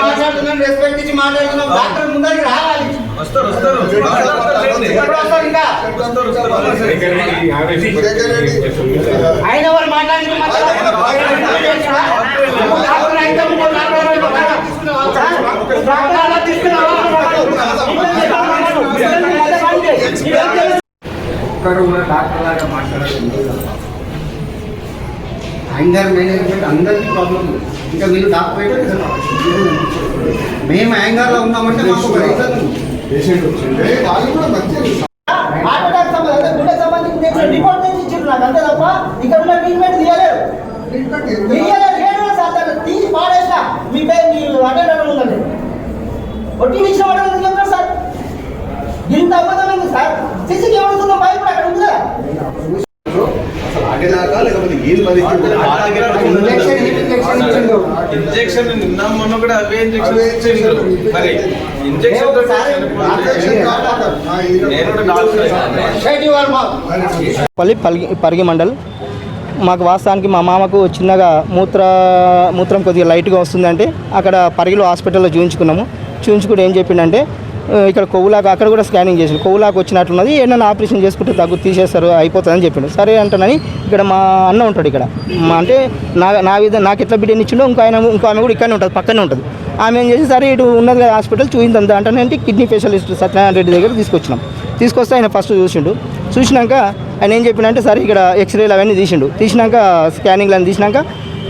మాట్లాడుతున్నాం. రెస్పెక్ట్ ఇచ్చి మాట్లాడుతున్నాం డాక్టర్ ముందరికి రావాలి వస్తారు వస్తారు ఆయన వాళ్ళు మాట్లాడి ఒక్కరు కూడా డాక్టర్ లాగా మాట్లాడాలి యాంగర్ మేనేజ్మెంట్ అందరికీ ప్రాబ్లం ఇంకా వీళ్ళు డాక్టర్ అయితే మేము యాంగర్లో ఉన్నామంటే మాకు పేషెంట్ వచ్చిండే వాళ్ళు కూడా మంచిగా హార్ట్ అటాక్ సంబంధించి గుండె సంబంధించి రిపోర్ట్ తెచ్చి ఇచ్చిండ్రు నాకు అంతే తప్ప ఇక్కడ ఉన్న ట్రీట్మెంట్ తీయలేరు. ట్రీట్మెంట్ ఎందుకు? తీయలేరు ఏడు సార్ దాన్ని తీసి పాడేసిన. మీ పేరు మీ అటెండర్ ఉందండి? ఒట్టి విషయం అడగదు చెప్తారు సార్? ఇంత అబద్ధమైంది సార్? సిసి ఉన్న భయపడి అక్కడ ఉంది కదా లేకపోతే ఇంజెక్షన్ నిన్న మొన్న కూడా అవే ఇంజెక్షన్ మరి ఇంజెక్షన్ పల్లి పల్గి పరిగి మండల్ మాకు వాస్తవానికి మా మామకు చిన్నగా మూత్ర మూత్రం కొద్దిగా లైట్గా వస్తుందంటే అక్కడ పరిగిలో హాస్పిటల్లో చూయించుకున్నాము చూయించుకుంటే ఏం చెప్పిండంటే "ఆ, ఇక్కడ కొవ్వులాగా అక్కడ కూడా స్కానింగ్ చేసి కొవ్వులాగా వచ్చినట్టున్నది ఏమన్నా ఆపరేషన్ చేసుకుంటే తగ్గు తీసేస్తారు అయిపోతుందని చెప్పిండు. సరే అంటానని ఇక్కడ మా అన్న ఉంటాడు ఇక్కడ. మా అంటే నా నా విధ నాకు ఎట్లా బిడ్డని ఇచ్చిండో ఇంకో ఆయన ఇంకో ఆమె కూడా ఇక్కడనే ఉంటుంది పక్కనే ఉంటుంది. ఆమె ఏం చేసి సరే ఇటు ఉన్నది కదా హాస్పిటల్ చూయిందంత అంటే కిడ్నీ స్పెషలిస్ట్ సత్యనారాయణ రెడ్డి దగ్గర తీసుకొచ్చినాం. తీసుకొస్తే ఆయన ఫస్ట్ చూసిండు. చూసినాక ఆయన ఏం చెప్పిండంటే సరే ఇక్కడ ఎక్స్రేలు అవన్నీ తీసిండు. తీసినాక స్కానింగ్లు అని తీసినాక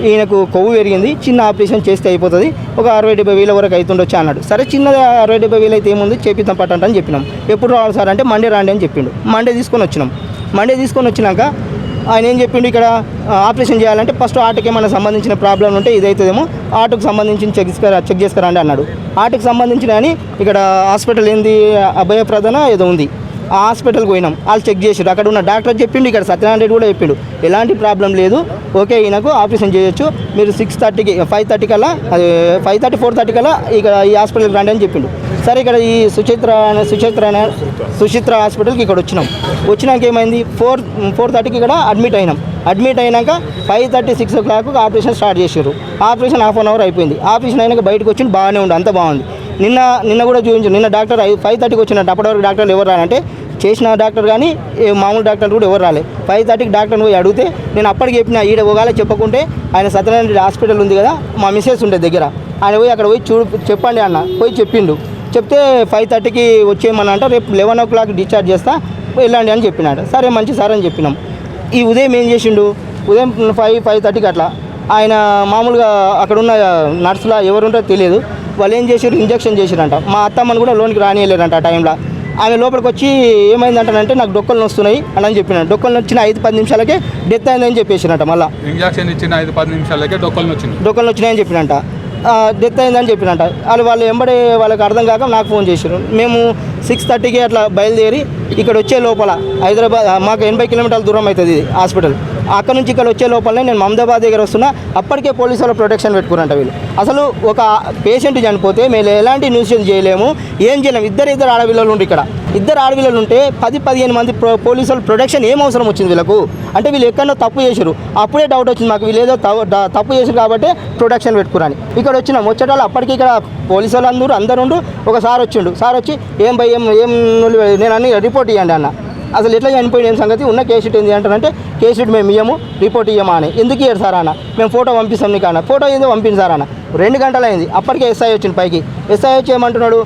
ఈయనకు కొవ్వు పెరిగింది. చిన్న ఆపరేషన్ చేస్తే అయిపోతుంది. ఒక అరవై డెబ్బై వేల వరకు అవుతుండొచ్చు అన్నాడు. సరే చిన్నది అరవై డెబ్బై వేలు అయితే ఏముంది? చేపిద్దాం పట్టండి అని చెప్పినాం. ఎప్పుడు రావాలి సార్ అంటే మండే రాండి అని చెప్పిండు. మండే తీసుకొని వచ్చినాం. మండే తీసుకొని వచ్చినాక ఆయన ఏం చెప్పిండు ఇక్కడ? ఆపరేషన్ చేయాలంటే ఫస్ట్ ఆటకి ఏమైనా సంబంధించిన ప్రాబ్లం ఉంటే ఇదైతుందేమో ఆటోకు సంబంధించిన చెక్ చెక్ చేసుకురండి అన్నాడు. ఆటకు సంబంధించిన అని ఇక్కడ హాస్పిటల్ ఏంది? అభయప్రదన ఏదో ఉంది. హాస్పిటల్కి పోయినాం. వాళ్ళు చెక్ చేసారు అక్కడ ఉన్న డాక్టర్ చెప్పిండు ఇక్కడ సత్యనారాయణ రెడ్డి కూడా చెప్పిండు. ఎలాంటి ప్రాబ్లం లేదు. ఓకే ఈయనకు ఆపరేషన్ చేయొచ్చు. మీరు సిక్స్ థర్టీకి ఫైవ్ థర్టీ కల్లా ఫైవ్ థర్టీ ఫోర్ థర్టీ కల్లా ఇక్కడ ఈ హాస్పిటల్కి రండి అని చెప్పిండు. సరే ఇక్కడ ఈ సుచిత్ర సుచిత్ర సుచిత్ర హాస్పిటల్కి ఇక్కడ వచ్చినాం. వచ్చినాక ఏమైంది? ఫోర్ ఫోర్ థర్టీకి ఇక్కడ అడ్మిట్ అయినాం. అడ్మిట్ అయినాక five thirty six o'clock operation start చేసారు ఆపరేషన్ హాఫ్ అన్ అవర్ అయిపోయింది. ఆపరేషన్ అయినాక బయటకు వచ్చి బాగానే ఉంది అంత బాగుంది. నిన్న నిన్న కూడా చూపించు నిన్న డాక్టర్ ఫైవ్ థర్టీకి వచ్చినట్టు అప్పటివరకు డాక్టర్లు ఎవరు రానంటే చేసిన డాక్టర్ కానీ మామూలు డాక్టర్ కూడా ఎవరు రాలే. ఫైవ్ థర్టీకి డాక్టర్ పోయి అడిగితే నేను అప్పటికి చెప్పిన ఈడ ఒకవేళ చెప్పకుంటే ఆయన సత్యనారాయణ హాస్పిటల్ ఉంది కదా మా మిస్సెస్ ఉండే దగ్గర. ఆయన పోయి అక్కడ పోయి చూడు చెప్పండి అన్న. పోయి చెప్పిండు. చెప్తే ఫైవ్ థర్టీకి వచ్చేయమని అంటే రేపు లెవెన్ ఓ క్లాక్ డిశ్చార్జ్ చేస్తా వెళ్ళండి అని చెప్పినాడు. సరే మంచి సార్ అని చెప్పినాం. ఈ ఉదయం ఏం చేసిండు? ఉదయం ఫైవ్ ఫైవ్ థర్టీకి అట్లా ఆయన మామూలుగా అక్కడ ఉన్న నర్సులా ఎవరుంటారో తెలియదు. వాళ్ళు ఏం చేసారు ఇంజక్షన్ చేసిరంట మా అత్తమ్మని కూడా లోనికి రానియలేరంట ఆ టైంలో. ఆమె లోపలికి వచ్చి ఏమైందంటానంటే నాకు డొక్కలు వస్తున్నాయి అని అని చెప్పినాడు డొక్కలు వచ్చిన ఐదు పది నిమిషాలకే డెత్ అయిందని చెప్పేసిరంట మళ్ళీ. ఇంజక్షన్ ఇచ్చిన ఐదు పది నిమిషాలకే డొక్కలు వచ్చింది డొక్కలు వచ్చినాయని చెప్పినంట. డెత్ అయిందని చెప్పినంట. వాళ్ళు వాళ్ళు ఎంబడే వాళ్ళకి అర్థం కాక నాకు ఫోన్ చేశారు మేము సిక్స్ థర్టీకి అట్లా బయలుదేరి ఇక్కడ వచ్చే లోపల హైదరాబాద్ మాకు ఎనభై కిలోమీటర్ల దూరం అవుతుంది ఇది హాస్పిటల్. అక్కడ నుంచి ఇక్కడ వచ్చే లోపలనే నేను మమదాబాద్ దగ్గర వస్తున్నా అప్పటికే పోలీసు వాళ్ళు ప్రొటెక్షన్ పెట్టుకున్నట వీళ్ళు. అసలు ఒక పేషెంట్ చనిపోతే మేము ఎలాంటి న్యూస్ చేయలేము ఏం చేయలేము. ఇద్దరు ఇద్దరు ఆడపిల్లలు ఉండి ఇక్కడ. ఇద్దరు ఆడపిల్లలు ఉంటే పది పదిహేను మంది ప్రో- పోలీసు వాళ్ళు ప్రొటెక్షన్ ఏం అవసరం వచ్చింది వీళ్ళకు? అంటే వీళ్ళు ఎక్కడో తప్పు చేశారు అప్పుడే డౌట్ వచ్చింది మాకు వీళ్ళు ఏదో తవ- తప్పు చేశారు కాబట్టి ప్రొటెక్షన్ పెట్టుకురాని ఇక్కడ వచ్చిన వచ్చేటాళ్ళు అప్పటికి ఇక్కడ పోలీసు వాళ్ళు అందరూ అందరు ఉండు ఒక సార్ వచ్చిండు సార్ వచ్చి ఏం భయ ఏం ఏం నేను అన్ని రిపోర్ట్ ఇవ్వండి అన్న. అసలు ఎట్లా చనిపోయిన ఏం సంగతి? ఉన్న కేసెట్ ఏంది అంటారంటే కేసెట్ మేము ఇయ్యము రిపోర్ట్ ఇయ్యమా అని. ఎందుకు ఇయ్యారు సార్ అన్న? మేము ఫోటో పంపిస్తాం నీకు అన్న. ఫోటో ఏందో పంపింది సార్ అన్న. రెండు గంటలు అయింది అప్పటికే ఎస్ఐ వచ్చింది పైకి. ఎస్ఐ వచ్చి ఏమంటున్నాడు?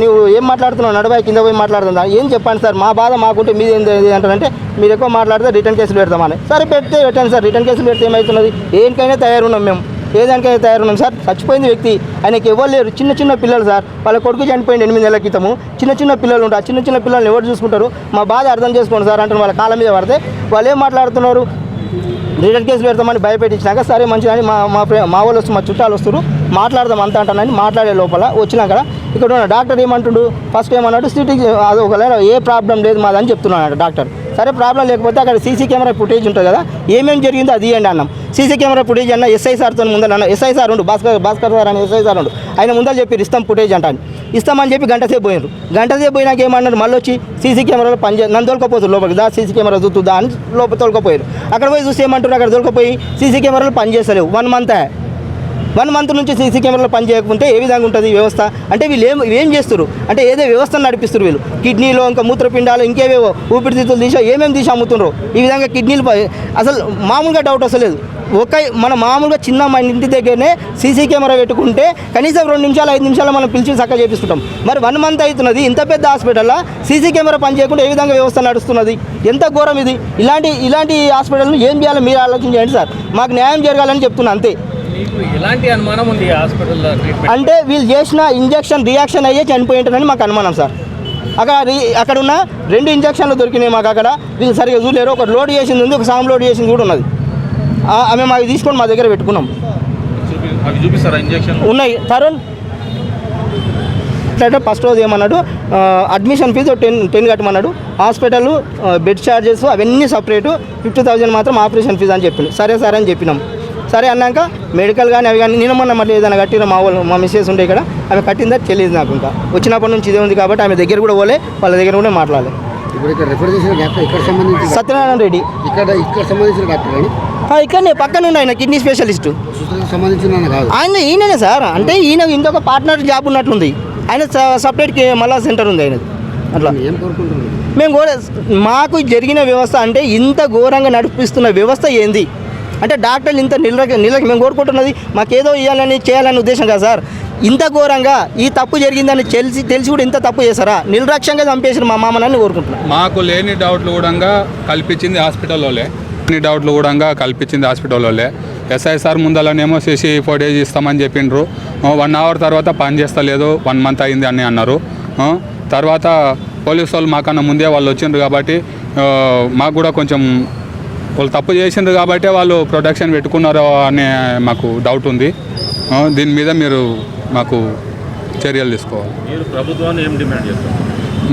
నువ్వు ఏం మాట్లాడుతున్నావు? నడవాయి కింద పోయి మాట్లాడుతుందా? ఏం చెప్పండి సార్? మా బాధ మాకుంటే మీది ఏంది ఏంది అంటారంటే మీరు ఎక్కువ మాట్లాడితే రిటర్న్ కేసులు పెడతామని. సరే పెడితే పెట్టండి సార్. రిటర్న్ కేసులు పెడితే ఏమవుతున్నది దేనికైనా తయారున్నాం మేము. ఏదానికైనా తయారున్నాం సార్. చచ్చిపోయింది వ్యక్తి. ఆయనకి ఎవరు లేరు. చిన్న చిన్న పిల్లలు సార్. వాళ్ళ కొడుకు చనిపోయింది ఎనిమిది నెలల క్రితము. చిన్న చిన్న పిల్లలు ఉంటారు. ఆ చిన్న చిన్న పిల్లల్ని ఎవరు చూసుకుంటారు? మా బాధ అర్థం చేసుకోండి సార్ అంటే వాళ్ళ కాళ్ళ మీద పడితే వాళ్ళు ఏం మాట్లాడుతున్నారు? రిటర్న్ కేసు పెడతామని భయపెట్టించినాక సరే మంచిదని మా మా మా వాళ్ళు వస్తు మా చుట్టాలు వస్తారు మాట్లాడదాం అంత అంటానని మాట్లాడే లోపల వచ్చినాక ఇక్కడ ఉన్న డాక్టర్ ఏమంటుండు? ఫస్ట్ ఏమన్నాడు? సిటీ అది ఒకవేళ ఏ ప్రాబ్లం లేదు మాదని చెప్తున్నాడు డాక్టర్. సరే ప్రాబ్లం లేకపోతే అక్కడ సీసీ కెమెరా ఫుటేజ్ ఉంటుంది కదా ఏమేమి జరిగిందో అది ఇవ్వండి అన్నాం. సీసీ కెమెరా ఫుటేజ్ అన్న ఎస్ఐ సార్తో ముందర అన్న ఎస్ఐ సార్ ఉండు భాస్కర్ భాస్కర్ సార్ అని ఎస్ఐ సార్ ఉండు. ఆయన ముందర చెప్పి ఇస్తాం ఫుటేజ్ అంటాను ఇస్తామని చెప్పి గంట సేపు పోయినారు గంట సేపు పోయినాక ఏమన్నారు మళ్ళీ వచ్చి సీసీ కెమెరాలో పనిచే నన్ను తోలుకపోతారు లోపలికి దా సీసీ కెమెరా చూస్తుందా అని లోపల తోలుకపోయారు అక్కడ పోయి చూసి ఏమంటారు అక్కడ తోలుకపోయి సీసీ కెమెరాలు పనిచేస్తలేవు వన్ మంత్. వన్ మంత్ నుంచి సీసీ కెమెరాలు పని ఏ విధంగా ఉంటుంది వ్యవస్థ? అంటే వీళ్ళు ఏం ఏం చేస్తారు అంటే ఏదో వ్యవస్థను నడిపిస్తారు వీళ్ళు. కిడ్నీలో ఇంకా మూత్రపిండాలు ఇంకేవేవో ఊపిరితిత్తులు తీసా ఏమేమి తీసి అమ్ముతున్నారు ఈ విధంగా కిడ్నీలు అసలు మామూలుగా డౌట్ వస్తలేదు ఒక మన మామూలుగా చిన్న మన ఇంటి దగ్గరనే సీసీ కెమెరా పెట్టుకుంటే కనీసం రెండు నిమిషాలు ఐదు నిమిషాలు మనం పిలిచి చక్కగా చేపిస్తుంటాం. మరి వన్ మంత్ అవుతున్నది ఇంత పెద్ద హాస్పిటల్లో సీసీ కెమెరా పని చేయకుండా ఏ విధంగా వ్యవస్థ నడుస్తున్నది? ఎంత ఘోరం ఇది? ఇలాంటి ఇలాంటి హాస్పిటల్ను ఏం చేయాలో మీరు ఆలోచించండి సార్. మాకు న్యాయం జరగాలని చెప్తున్నా అంతే. అనుమానం ఉంది హాస్పిటల్లో అంటే వీళ్ళు చేసిన ఇంజెక్షన్ రియాక్షన్ అయ్యే చనిపోయి ఉంటారని మాకు అనుమానం సార్. అక్కడ రి- అక్కడ ఉన్న రెండు ఇంజక్షన్లు దొరికినాయి మాకు అక్కడ. వీళ్ళు సరిగా చూడలేరు. ఒక లోడ్ చేసింది ఉంది ఒక సామ్ లోడ్ చేసింది కూడా ఉన్నది. ఆమె మాకు తీసుకొని మా దగ్గర పెట్టుకున్నాం. అవి ఉన్నాయి. తరుణ్ ఇట్లా ఫస్ట్ రోజు ఏమన్నాడు? అడ్మిషన్ ఫీజు టెన్ టెన్ కట్టమన్నాడు. హాస్పిటల్ బెడ్ ఛార్జెస్ అవన్నీ సపరేటు ఫిఫ్టీ థౌజండ్ మాత్రం ఆపరేషన్ ఫీజు అని చెప్పిండు. సరే సరే అని చెప్పినాం. సరే అన్నాక మెడికల్ కానీ అవి కానీ నేను మొన్న మళ్ళీ ఏదైనా కట్టిన మా వాళ్ళు మా మిస్సెస్ ఉండే ఇక్కడ ఆమె కట్టిందా తెలియదు నాకు ఇంకా. వచ్చినప్పటి నుంచి ఇదే ఉంది కాబట్టి ఆమె దగ్గర కూడా పోలే వాళ్ళ దగ్గర కూడా మాట్లాడాలి. ఇప్పుడు ఇక్కడ రిఫర్ చేసిన డాక్టర్ ఇక్కడ సంబంధించి సత్యనారాయణ రెడ్డి. ఇక్కడ ఇక్కడ సంబంధించిన డాక్టర్ అని ఆ, ఇక్కడనే పక్కన ఆయన కిడ్నీ స్పెషలిస్టు సంబంధించిన ఆయన ఈయననే సార్ అంటే ఈయన ఇంకొక పార్ట్నర్ జాబ్ ఉన్నట్లుంది. ఆయన సపరేట్ మళ్ళా సెంటర్ ఉంది ఆయనది. అట్లా. ఏం మేము కూడా మాకు జరిగిన వ్యవస్థ అంటే ఇంత ఘోరంగా నడిపిస్తున్న వ్యవస్థ ఏంది? అంటే డాక్టర్లు ఇంత నిల నిలక మేము కోరుకుంటున్నది మాకేదో ఇవ్వాలని చేయాలని ఉద్దేశం కదా సార్. ఇంత ఘోరంగా ఈ తప్పు జరిగిందని తెలిసి తెలిసి కూడా ఇంత తప్పు చేశారా? నిర్లక్ష్యంగా చంపేసిన మా మామనని కోరుకుంటున్నాను మాకు లేని డౌట్లు కూడా కల్పించింది హాస్పిటల్లోలే లేని డౌట్లు కూడా కల్పించింది హాస్పిటల్లోలే ఎస్ఐ సార్ ముందలనేమో సీసీ ఫోటేజ్ ఇస్తామని చెప్పిండ్రు. వన్ అవర్ తర్వాత పని చేస్తలేదు వన్ మంత్ అయింది అని అన్నారు. తర్వాత పోలీసు వాళ్ళు మాకన్నా ముందే వాళ్ళు వచ్చిండ్రు కాబట్టి మాకు కూడా కొంచెం వాళ్ళు తప్పు చేసిండ్రు కాబట్టి వాళ్ళు ప్రొటెక్షన్ పెట్టుకున్నారు అనే మాకు డౌట్ ఉంది. దీని మీద మీరు మాకు చర్యలు తీసుకోవాలి.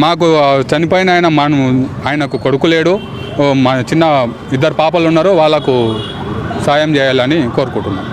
మాకు చనిపోయిన ఆయన మనం ఆయనకు కొడుకు లేడు. మా చిన్న ఇద్దరు పాపలు ఉన్నారు. వాళ్ళకు సాయం చేయాలని కోరుకుంటున్నాం.